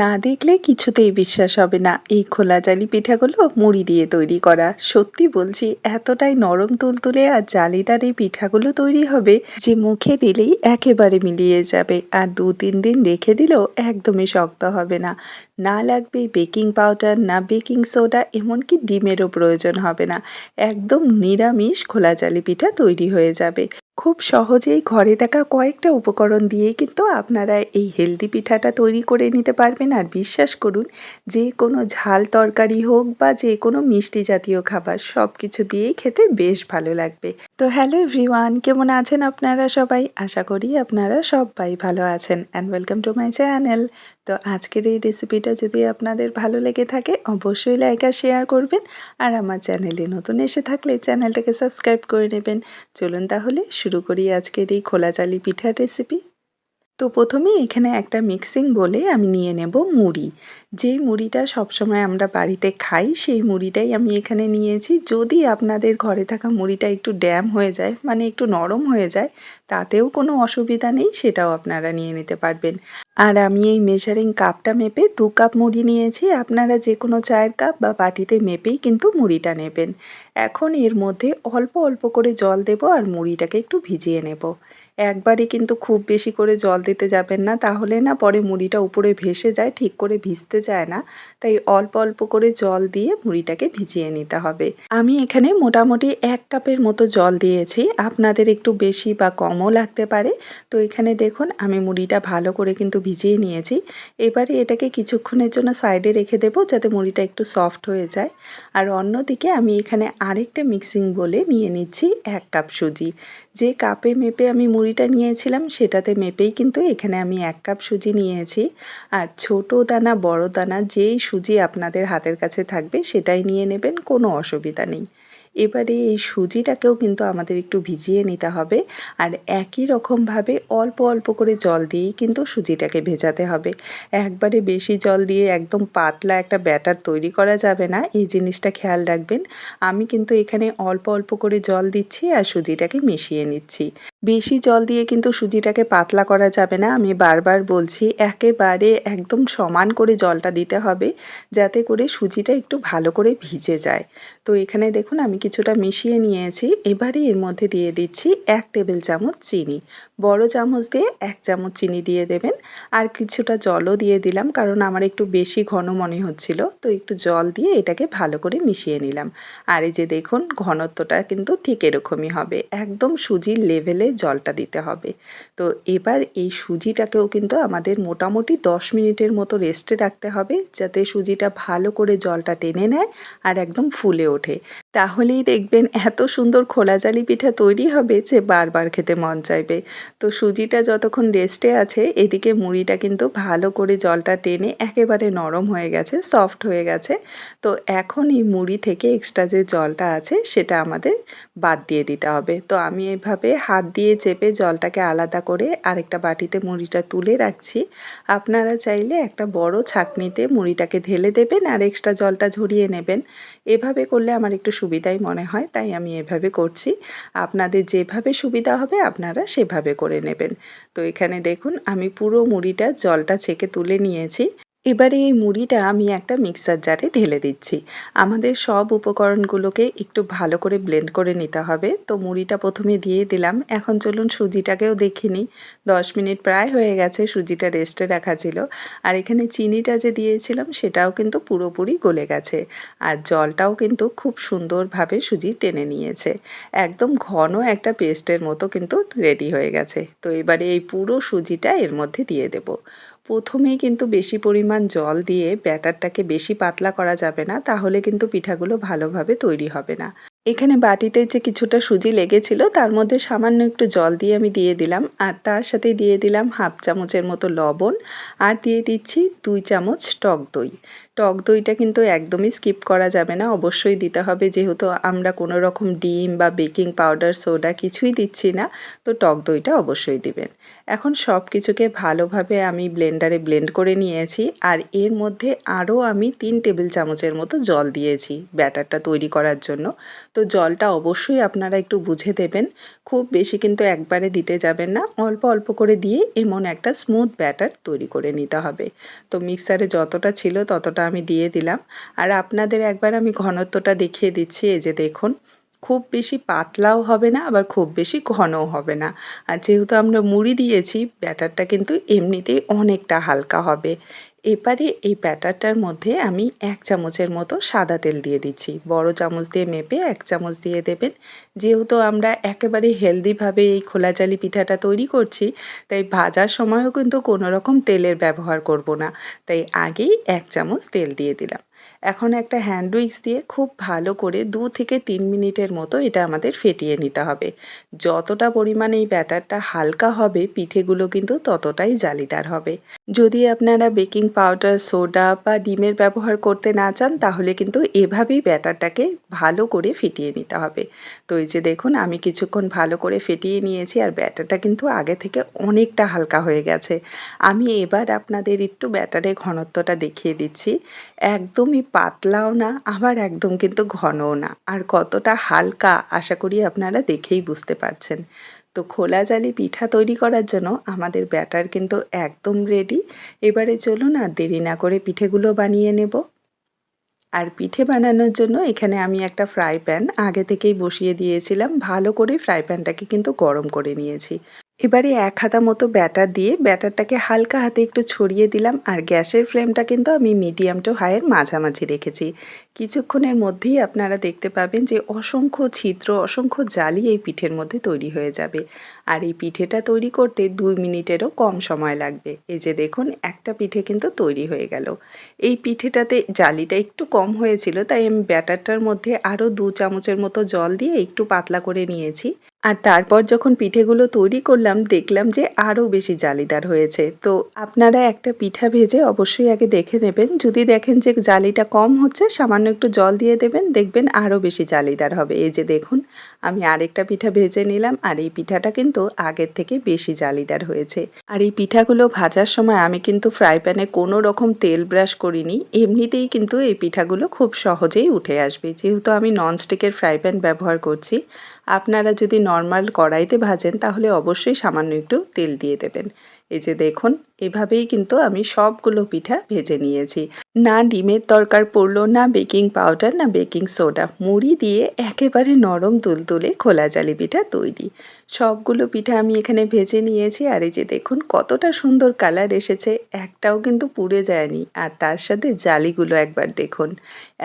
না দেখলে কিছুতেই বিশ্বাস হবে না। এই খোলা জালি পিঠাগুলো মুড়ি দিয়ে তৈরি করা। সত্যি বলছি, এতটাই নরম তুলতুলে আর জালিদার এই পিঠাগুলো তৈরি হবে যে মুখে দিলেই একেবারে মিলিয়ে যাবে আর দু তিন দিন রেখে দিলেও একদমই শক্ত হবে না। না লাগবে বেকিং পাউডার, না বেকিং সোডা, এমনকি ডিমেরও প্রয়োজন হবে না। একদম নিরামিষ খোলা জালি পিঠা তৈরি হয়ে যাবে। খুব সহজেই ঘরে থাকা কয়েকটা উপকরণ দিয়ে কিন্তু আপনারা এই হেলদি পিঠাটা তৈরি করে নিতে পারবেন। আর বিশ্বাস করুন, যে কোনো ঝাল তরকারি হোক বা যে কোনো মিষ্টি জাতীয় খাবার সব কিছু দিয়েই খেতে বেশ ভালো লাগবে। তো হ্যালো এভরিওয়ান কেমন আছেন আপনারা সবাই? আশা করি আপনারা সবাই ভালো আছেন। And welcome to my channel তো আজকের এই রেসিপিটা যদি আপনাদের ভালো লেগে থাকে, অবশ্যই লাইক আর শেয়ার করবেন। আর আমার চ্যানেলে নতুন এসে থাকলে চ্যানেলটাকে সাবস্ক্রাইব করে নেবেন। চলুন তাহলে শুরু করি আজকের এই খোলা চালি পিঠার রেসিপি তো প্রথমেই এখানে একটা মিক্সিং বলে আমি নিয়ে নেব মুড়ি। যেই মুড়িটা সবসময় আমরা বাড়িতে খাই, সেই মুড়িটাই আমি এখানে নিয়েছি। যদি আপনাদের ঘরে থাকা মুড়িটা একটু ড্যাম হয়ে যায় মানে একটু নরম হয়ে যায়, তাতেও কোনো অসুবিধা নেই, সেটাও আপনারা নিয়ে নিতে পারবেন। আর আমি এই মেজারিং কাপটা মেপে দু কাপ মুড়ি নিয়েছি। আপনারা যে কোনো চায়ের কাপ বা বাটিতে মেপেই কিন্তু মুড়িটা নেবেন। এখন এর মধ্যে অল্প অল্প করে জল দেব আর মুড়িটাকে একটু ভিজিয়ে নেব। একবারে কিন্তু খুব বেশি করে জল দিতে যাবেন না, তাহলে না পরে মুড়িটা উপরে ভেসে যায়, ঠিক করে ভিজতে যায় না। তাই অল্প অল্প করে জল দিয়ে মুড়িটাকে ভিজিয়ে নিতে হবে। আমি এখানে মোটামুটি এক কাপের মতো জল দিয়েছি, আপনাদের একটু বেশি বা কমও লাগতে পারে। তো এখানে দেখুন, আমি মুড়িটা ভালো করে কিন্তু ভিজিয়ে নিয়েছি। এবারে এটাকে কিছুক্ষণের জন্য সাইডে রেখে দেবো, যাতে মুড়িটা একটু সফট হয়ে যায়। আর অন্যদিকে আমি এখানে আরেকটা মিক্সিং বলে নিয়ে নিচ্ছি এক কাপ সুজি। যে কাপে মেপে আমি মুড়িটা নিয়েছিলাম, সেটাতে মেপেই কিন্তু এখানে আমি এক কাপ সুজি নিয়েছি। আর ছোট দানা, বড় দানা, যেই সুজি আপনাদের হাতের কাছে থাকবে, সেটাই নিয়ে নেবেন, কোনো অসুবিধা নেই। এবারে এই সুজিটাকেও কিন্তু আমাদের একটু ভিজিয়ে নিতে হবে। আর একই রকমভাবে অল্প অল্প করে জল দিয়েই কিন্তু সুজিটাকে ভেজাতে হবে। একবারে বেশি জল দিয়ে একদম পাতলা একটা ব্যাটার তৈরি করা যাবে না, এই জিনিসটা খেয়াল রাখবেন। আমি কিন্তু এখানে অল্প অল্প করে জল দিচ্ছি আর সুজিটাকে মিশিয়ে নিচ্ছি। বেশি জল দিয়ে কিন্তু সুজিটাকে পাতলা করা যাবে না, আমি বারবার বলছি একেবারে একদম সমান করে জলটা দিতে হবে, যাতে করে সুজিটা একটু ভালো করে ভিজে যায়। তো এখানে দেখুন আমি কিছুটা মিশিয়ে নিয়েছি। এবারে এর মধ্যে দিয়ে দিচ্ছি এক টেবিল চামচ চিনি। বড় চামচ দিয়ে এক চামচ চিনি দিয়ে দেবেন। আর কিছুটা জলও দিয়ে দিলাম, কারণ আমার একটু বেশি ঘন মনে হচ্ছিল। তো একটু জল দিয়ে এটাকে ভালো করে মিশিয়ে নিলাম। আর এই যে দেখুন, ঘনত্বটা কিন্তু ঠিক এরকমই হবে। একদম সুজির লেভেলে জলটা দিতে হবে। তো এবার এই সুজিটাকেও কিন্তু আমাদের মোটামুটি দশ মিনিটের মতো রেস্টে রাখতে হবে, যাতে সুজিটা ভালো করে জলটা টেনে নেয় আর একদম ফুলে ওঠে। তাহলেই দেখবেন এত সুন্দর খোলা জালি পিঠা তৈরি হবে যে বারবার খেতে মন চাইবে। তো সুজিটা যতক্ষণ রেস্টে আছে, এদিকে মুড়িটা কিন্তু ভালো করে জলটা টেনে একেবারে নরম হয়ে গেছে সফট হয়ে গেছে। তো এখন এই মুড়ি থেকে এক্সট্রা যে জলটা আছে, সেটা আমাদের বাদ দিয়ে দিতে হবে। তো আমি এভাবে হাত দিয়ে চেপে জলটাকে আলাদা করে আরেকটা বাটিতে মুড়িটা তুলে রাখছি। আপনারা চাইলে একটা বড় ছাকনিতে মুড়িটাকে ঢেলে দেবেন আর এক্সট্রা জলটা ঝরিয়ে নেবেন। এভাবে করলে আমার একটু সুবিধাই মনে হয়, তাই আমি এভাবে করছি। আপনাদের যেভাবে সুবিধা হবে, আপনারা সেভাবে করে নেবেন। তো এখানে দেখুন, আমি পুরো মুড়িটা, জলটা ছেঁকে তুলে নিয়েছি। এবারে এই মুড়িটা আমি একটা মিক্সার জারে ঢেলে দিচ্ছি। আমাদের সব উপকরণগুলোকে একটু ভালো করে ব্লেন্ড করে নিতে হবে। তো মুড়িটা প্রথমে দিয়ে দিলাম। এখন চলুন সুজিটাকেও দেখিনি দশ মিনিট প্রায় হয়ে গেছে সুজিটা রেস্টে রাখা ছিল। আর এখানে চিনিটা যে দিয়েছিলাম সেটাও কিন্তু পুরোপুরি গলে গেছে। আর জলটাও কিন্তু খুব সুন্দরভাবে সুজি টেনে নিয়েছে। একদম ঘন একটা পেস্টের মতো কিন্তু রেডি হয়ে গেছে। তো এবারে এই পুরো সুজিটা এর মধ্যে দিয়ে দেব। প্রথমেই কিন্তু বেশি পরিমাণ জল দিয়ে ব্যাটারটাকে বেশি পাতলা করা যাবে না, তাহলে কিন্তু পিঠাগুলো ভালোভাবে তৈরি হবে না। এখানে বাটিতে যে কিছুটা সুজি লেগেছিল, তার মধ্যে সামান্য একটু জল দিয়ে আমি দিয়ে দিলাম। আর তার সাথে দিয়ে দিলাম হাফ চামচের মতো লবণ। আর দিয়ে দিচ্ছি দুই চামচ টক দই। টক দইটা কিন্তু একদমই স্কিপ করা যাবে না, অবশ্যই দিতে হবে। যেহেতু আমরা কোনো রকম ডিম বা বেকিং পাউডার, সোডা কিছুই দিচ্ছি না, তো টক দইটা অবশ্যই দিবেন। এখন সব কিছুকে ভালোভাবে আমি ব্লেন্ডারে ব্লেন্ড করে নিয়েছি। আর এর মধ্যে আরও আমি তিন টেবিল চামচের মতো জল দিয়েছি ব্যাটারটা তৈরি করার জন্য। তো জলটা অবশ্যই আপনারা একটু বুঝে দেবেন। খুব বেশি কিন্তু একবারে দিতে যাবেন না। অল্প অল্প করে দিয়ে এমন একটা স্মুথ ব্যাটার তৈরি করে নিতে হবে। তো মিক্সারে যতটা ছিল ততটা আমি দিয়ে দিলাম। আর আপনাদের একবার আমি ঘনত্বটা দেখিয়ে দিচ্ছি, এই যে দেখুন। খুব বেশি পাতলাও হবে না, আবার খুব বেশি ঘনও হবে না। আর যেহেতু আমরা মুড়ি দিয়েছি, ব্যাটারটা কিন্তু এমনিতেই অনেকটা হালকা হবে। এবারে এই ব্যাটারটার মধ্যে আমি এক চামচের মতো সাদা তেল দিয়ে দিচ্ছি। বড় চামচ দিয়ে মেপে এক চামচ দিয়ে দেবেন। যেহেতু আমরা একেবারে হেলদিভাবে এই খোলা জালি পিঠাটা তৈরি করছি, তাই ভাজার সময়ও কিন্তু কোনো রকম তেলের ব্যবহার করব না। তাই আগেই এক চামচ তেল দিয়ে দিলাম। এখন একটা হ্যান্ড উইক্স দিয়ে খুব ভালো করে দু থেকে তিন মিনিটের মতো এটা আমাদের ফেটিয়ে নিতে হবে। যতটা পরিমাণে এই ব্যাটারটা হালকা হবে, পিঠেগুলো কিন্তু ততটাই জালিদার হবে। যদি আপনারা বেকিং পাউডার সোডা বা ডিমের ব্যবহার করতে না চান, তাহলে কিন্তু এভাবেই ব্যাটারটাকে ভালো করে ফেটিয়ে নিতে হবে। তো এই যে দেখুন, আমি কিছুক্ষণ ভালো করে ফেটিয়ে নিয়েছি আর ব্যাটারটা কিন্তু আগে থেকে অনেকটা হালকা হয়ে গেছে। আমি এবার আপনাদের একটু ব্যাটারের ঘনত্বটা দেখিয়ে দিচ্ছি। একদমই পাতলাও না, আবার একদম কিন্তু ঘনও না। আর কতটা হালকা আশা করি আপনারা দেখেই বুঝতে পারছেন। তো খোলা জালি পিঠা তৈরি করার জন্য আমাদের ব্যাটার কিন্তু একদম রেডি। এবারে চলুন আর দেরি না করে পিঠেগুলো বানিয়ে নেব। আর পিঠে বানানোর জন্য এখানে আমি একটা ফ্রাই প্যান আগে থেকেই বসিয়ে দিয়েছিলাম। ভালো করে ফ্রাই প্যানটাকে কিন্তু গরম করে নিয়েছি। এবারে এক হাতা মতো ব্যাটার দিয়ে ব্যাটারটাকে হালকা হাতে একটু ছড়িয়ে দিলাম আর গ্যাসের ফ্লেমটা কিন্তু আমি মিডিয়াম টু হাইয়ের মাঝামাঝি রেখেছি। কিছুক্ষণের মধ্যেই আপনারা দেখতে পাবেন যে অসংখ্য ছিদ্র, অসংখ্য জালি এই পিঠের মধ্যে তৈরি হয়ে যাবে। আর এই পিঠেটা তৈরি করতে দুই মিনিটেরও কম সময় লাগবে। এই যে দেখুন, একটা পিঠে কিন্তু তৈরি হয়ে গেল। এই পিঠেটাতে জালিটা একটু কম হয়েছিল, তাই আমি ব্যাটারটার মধ্যে আরও দু চামচের মতো জল দিয়ে একটু পাতলা করে নিয়েছি। আর তারপর যখন পিঠেগুলো তৈরি করলাম, দেখলাম যে আরও বেশি জালিদার হয়েছে। তো আপনারা একটা পিঠা ভেজে অবশ্যই আগে দেখে নেবেন। যদি দেখেন যে জালিটা কম হচ্ছে, সামান্য একটু জল দিয়ে দেবেন, দেখবেন আরও বেশি জালিদার হবে। এই যে দেখুন, আমি আরেকটা পিঠা ভেজে নিলাম, আর এই পিঠাটা কিন্তু আগের থেকে বেশি জালিদার হয়েছে। আর এই পিঠাগুলো ভাজার সময় আমি কিন্তু ফ্রাই প্যানে কোনো রকম তেল ব্রাশ করিনি। এমনিতেই কিন্তু এই পিঠাগুলো খুব সহজেই উঠে আসবে। যেহেতু আমি ননস্টিকের ফ্রাই প্যান ব্যবহার করছি, আপনারা যদি নর্মাল কড়াইতে ভাজেন তাহলে অবশ্যই সামান্য একটু তেল দিয়ে দেবেন। এই যে দেখুন, এভাবেই কিন্তু আমি সবগুলো পিঠা ভেজে নিয়েছি। না ডিমের দরকার পড়ল, না বেকিং পাউডার, না বেকিং সোডা। মুড়ি দিয়ে একেবারে নরম তুলতুলে খোলা জালি পিঠা তৈরি। সবগুলো পিঠা আমি এখানে ভেজে নিয়েছি আর এই যে দেখুন, কতটা সুন্দর কালার এসেছে, একটাও কিন্তু পুড়ে যায়নি। আর তার সাথে জালিগুলো একবার দেখুন,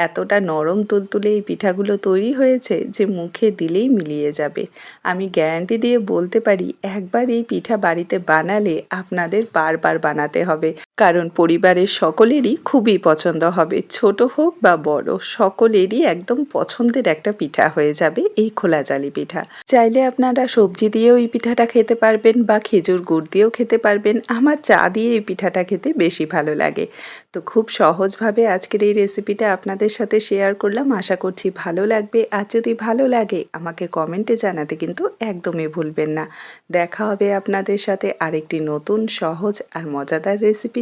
এতটা নরম তুলতুলে এই পিঠাগুলো তৈরি হয়েছে যে মুখে দিলেই মিলিয়ে যাবে। আমি গ্যারান্টি দিয়ে বলতে পারি, একবার এই পিঠা বাড়িতে বানালে আপনাদের বারবার বানাতে হবে। কারণ পরিবারের সকলেরই খুবই পছন্দ হবে। ছোট হোক বা বড়, সকলেরই একদম পছন্দের একটা পিঠা হয়ে যাবে এই খোলা জালি পিঠা। চাইলে আপনারা সবজি দিয়েও এই পিঠাটা খেতে পারবেন বা খেজুর গুড় দিয়েও খেতে পারবেন। আমার চা দিয়ে এই পিঠাটা খেতে বেশি ভালো লাগে। তো খুব সহজভাবে আজকের এই রেসিপিটা আপনাদের সাথে শেয়ার করলাম। আশা করছি ভালো লাগবে। আর যদি ভালো লাগে, আমাকে কমেন্টে জানাতে কিন্তু একদমই ভুলবেন না। দেখা হবে আপনাদের সাথে আরেকটি নতুন, সহজ আর মজাদার রেসিপি